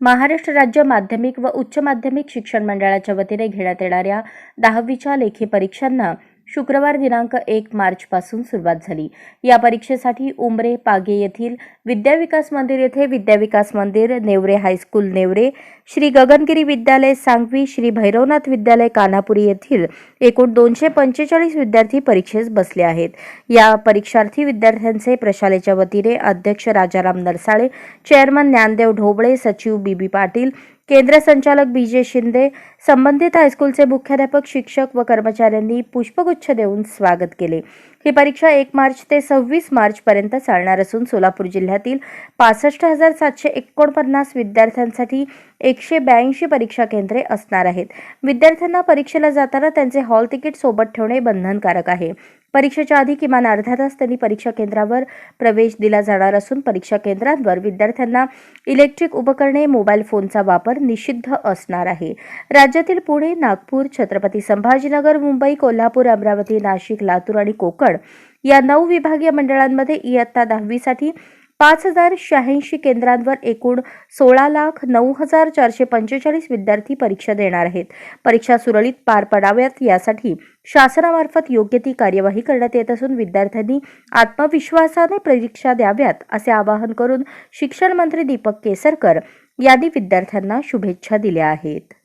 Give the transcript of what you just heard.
महाराष्ट्र राज्य माध्यमिक व उच्च माध्यमिक शिक्षण मंडळाच्या वतीने घेण्यात येणाऱ्या दहावीच्या लेखी परीक्षांना शुक्रवार दिनांक एक मार्चपासून सुरुवात झाली. या परीक्षेसाठी उमरे पागे येथील विद्याविकास मंदिर येथे विद्याविकास मंदिर नेवरे हायस्कूल नेवरे श्री गगनगिरी विद्यालय सांगवी श्री भैरवनाथ विद्यालय कानापुरी येथील एकूण दोनशे पंचेचाळीस विद्यार्थी परीक्षेस बसले आहेत. या परीक्षार्थी विद्यार्थ्यांचे प्रशालेच्या वतीने अध्यक्ष राजाराम नरसाळे चेअरमन ज्ञानदेव ढोबळे सचिव बी बी पाटील केंद्र संचालक बी जे शिंदे संबंधित हायस्कूलचे मुख्याध्यापक शिक्षक व कर्मचाऱ्यांनी पुष्पगुच्छ देऊन स्वागत केले. ही परीक्षा एक मार्च ते सव्वीस मार्च पर्यंत चालणार असून सोलापूर जिल्ह्यातील पासष्ट हजार सातशे एकोणपन्नास विद्यार्थ्यांसाठी एकशे ब्याऐंशी परीक्षा केंद्रे असणार आहेत. विद्यार्थ्यांना परीक्षेला जाताना त्यांचे हॉल तिकीट सोबत ठेवणे बंधनकारक आहे. परीक्षेच्या आधी किमान अर्धा तास त्यांनी परीक्षा केंद्रावर प्रवेश दिला जाणार असून परीक्षा केंद्रांवर विद्यार्थ्यांना इलेक्ट्रिक उपकरणे मोबाईल फोनचा वापर निषिद्ध असणार आहे. राज्यातील पुणे नागपूर छत्रपती संभाजीनगर मुंबई कोल्हापूर अमरावती नाशिक लातूर आणि कोकण या नऊ विभागीय मंडळांमध्ये इयत्ता दहावीसाठी पाच हजार शहाऐंशी केंद्रांवर एकूण सोळा लाख नऊ हजार चारशे पंचेचाळीस विद्यार्थी परीक्षा देणार आहेत. परीक्षा सुरळीत पार पडाव्यात यासाठी शासनामार्फत योग्य ती कार्यवाही करण्यात येत असून विद्यार्थ्यांनी आत्मविश्वासाने परीक्षा द्याव्यात असे आवाहन करून शिक्षण मंत्री दीपक केसरकर यांनी विद्यार्थ्यांना शुभेच्छा दिल्या आहेत.